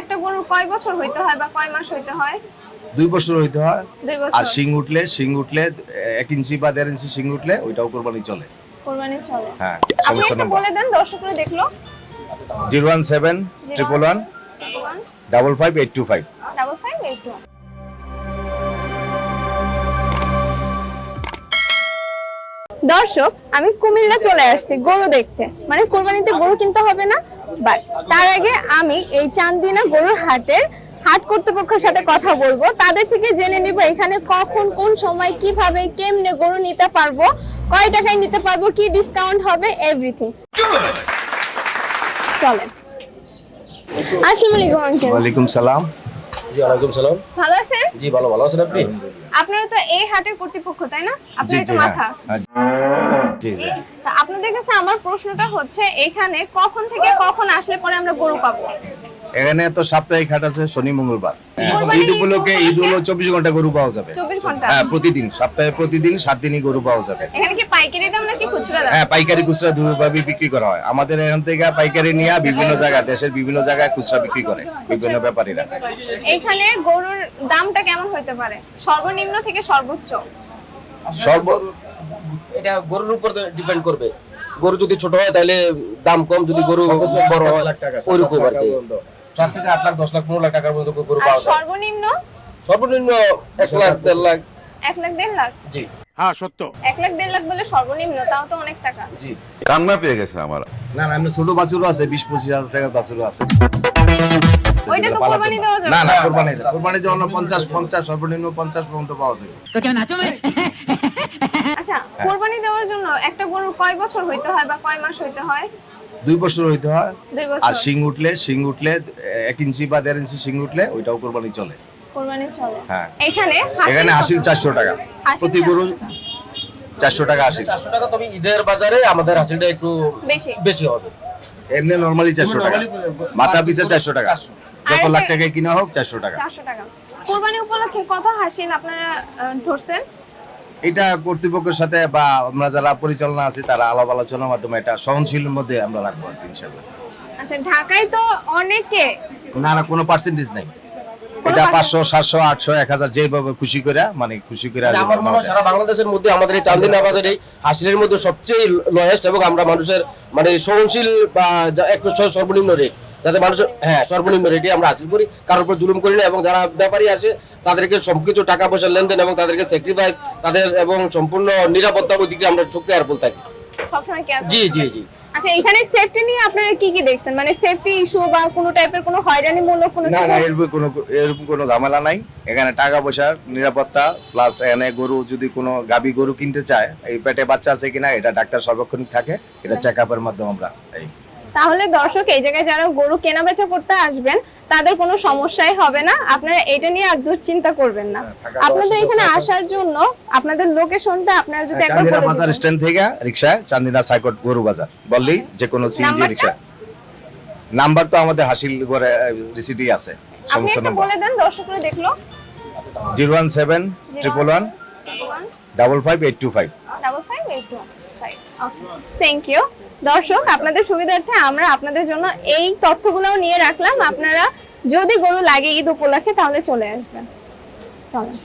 একটা গরুর কয় বছর হইতে হয় বা কয় মাস হইতে হয়? দুই বছর হইতে হয়। দুই আর শিং উঠলে শিং উঠলে এক ইঞ্চি বা দেড় ইঞ্চি শিং উঠলে ওইটাও কোরবানি চলে। কোরবানি চলে। হ্যাঁ আপনি সমস্যা একটু বলে দেন দর্শকরা দেখল। Zero one seven triple one. Double five eight two five. দর্শক আমি কুমিল্লা চলে আসছি গরু দেখতে। মানে কোরবানিতে গরু কিনতে হবে না বাট তার আগে আমি এই চান্দিনা গরুর হাটের হাট কর্তৃপক্ষের সাথে কথা বলব। তাদের থেকে জেনে নিব এখানে কখন কোন সময় কীভাবে কেমনে গরু নিতে পারব কয় টাকায় নিতে পারব কি ডিসকাউন্ট হবে এভরিথিং চলেন। আসসালামু আলাইকুম আঙ্কেল ওয়ালাইকুম সালাম। জি ওয়ালাইকুম সালাম। ভালো আছেন? জি ভালো ভালো আছেন আপনি? আপনারা তো এই হাটের কর্তৃপক্ষ তাই না? আপনারা তো হ্যাঁ। মাথা। হ্যাঁ, আপনাদের কাছে আমার প্রশ্নটা হচ্ছে এখানে কখন থেকে কখন আসলে পরে আমরা গরু পাবো? এখানে তো সাপ্তাহিক হাট আছে শনি মঙ্গলবার। ঈদ উপলক্ষে ঈদ হলো চব্বিশ ঘণ্টা গরু পাওয়া যাবে। হ্যাঁ প্রতিদিন সপ্তাহে প্রতিদিন সাত দিনই গরু পাওয়া যাবে। এখানে কি পাইকারি দাম নাকি খুচরা দাম? হ্যাঁ পাইকারি খুচরা দুভাবে বিক্রি করা হয়। আমাদের এখান থেকে পাইকারি নিয়ে বিভিন্ন জায়গায় দেশের বিভিন্ন জায়গায় খুচরা বিক্রি করে বিভিন্ন ব্যাপারীরা। এখানে গরুর দামটা কেমন হতে পারে? সর্বনিম্ন থেকে সর্বোচ্চ? সর্ব এটা গরুর উপর ডিপেন্ড করবে। গরু যদি ছোট হয় তাহলে দাম কম যদি গরু বড় হয় ওইরকম আর কি। থেকে আট লাখ দশ লাখ পনেরো লাখ টাকার মতো গরু পাওয়া যায়। সর্বনিম্ন? সর্বনিম্ন এক লাখ দেড় লাখ। এক লাখ দেড় লাখ? জি। এক লাখ দেড় লাখ বলে সর্বনিম্ন তাও তো অনেক টাকা। জি। কান্না পেয়ে গেছে আমার। না না ছোট বাছুরও আছে বিশ পঁচিশ হাজার টাকার বাছুরও আছে। ওইটা তো কোরবানি দেওয়া যাবে। না না না। কোরবানি দেয় কোরবানি দেওয়া না পঞ্চাশ পঞ্চাশ সর্বনিম্ন পঞ্চাশ পর্যন্ত পাওয়া যাবে। আচ্ছা হ্যাঁ। কোরবানি দেওয়ার জন্য একটা গরুর কয় বছর হইতে হয় বা কয় মাস হইতে হয়? দুই বছর হইতে হয়। আর শিং উঠলে শিং উঠলে এক ইঞ্চি বা দেড় ইঞ্চি শিং উঠলে ওইটাও কোরবানি চলে। কোরবানি চলে। হ্যাঁ। এখানে এখানে? চারশো টাকা। প্রতি 400 গরু চারশো টাকা হাসিল চারশো টাকা তবে ঈদের বাজারে আমাদের হাসিলটা একটু বেশি। বেশি হবে। এমনি নর্মালি চারশো টাকা। মাথা পিছে চারশো টাকা। যত লাখ টাকায় কিনা হোক চারশো টাকা। চারশো টাকা। কোরবানি উপলক্ষে কত হাসিল আপনারা ধরছেন? এটা কর্তৃপক্ষের সাথে বা আমরা যারা পরিচালনা আছি তারা আলাপ আলোচনার মাধ্যমে এটা সহনশীলের মধ্যে আমরা রাখব আর কি ইনশাল্লাহ আচ্ছা ঢাকায় তো অনেকে না না কোনো পার্সেন্টেজ নাই। এটা পাঁচশো সাতশো আটশো এক হাজার যেভাবে খুশি করে মানে খুশি করে হয় সারা বাংলাদেশের মধ্যে আমাদের এই চান্দিনা বাজারে এই হাসিলের মধ্যে সবচেয়ে লোয়েস্ট এবং আমরা মানুষের মানে সহনশীল বা সর্বনিম্ন রেট যাতে মানুষের হ্যাঁ সর্বনিম্ন রেটে আমরা হাসিল করি কারোর উপর জুলুম করি না এবং যারা ব্যাপারী আসে তাদেরকে সবকিছু টাকা পয়সার লেনদেন এবং তাদেরকে স্যাক্রিফাইস তাদের এবং সম্পূর্ণ নিরাপত্তা ওই দিকে আমরা চোখ কেয়ারফুল থাকি। জি জি জি। আচ্ছা এখানে সেফটি নিয়ে আপনারা কি কি দেখছেন? মানে সেফটি ইস্যু বা কোনো টাইপের কোনো হয়রানিমূলক কোনো না না এরকম কোনো এরকম কোনো ঝামেলা নাই। এখানে টাকা পয়সার নিরাপত্তা প্লাস এখানে গরু যদি কোনো গাবি গরু কিনতে চায় এই পেটে বাচ্চা আছে কিনা এটা ডাক্তার সার্বক্ষণিক থাকে এটা চেক আপের মাধ্যমে আমরা এই তাহলে দর্শক এই জায়গায় যারা গরু কেনা বেচা করতে আসবেন তাদের কোনো সমস্যাই হবে না। আপনারা এটা নিয়ে আর দুশ্চিন্তা করবেন না। হ্যাঁ, আপনাদের এখানে আসার জন্য আপনাদের লোকেশনটা আপনারা যদি একবার চান্দিনা বলে বাজার স্ট্যান্ড থেকে রিক্সায় চান্দিনা সাইকট গরু বাজার। বললি যে কোনো সিএনজি? রিক্সা। নাম্বার তো আমাদের হাসিল করে রিসিটি আছে। আপনি সমস্যা একটু নাম্বার। বলে দেন দর্শকরা দেখল। Zero one seven triple one double five eight two five. Double five eight one. Five thank you দর্শক, আপনাদের সুবিধার্থে আমরা আপনাদের জন্য এই তথ্যগুলোও নিয়ে রাখলাম। আপনারা যদি গরু লাগে ঈদ উপলক্ষে, তাহলে চলে আসবেন। চলেন।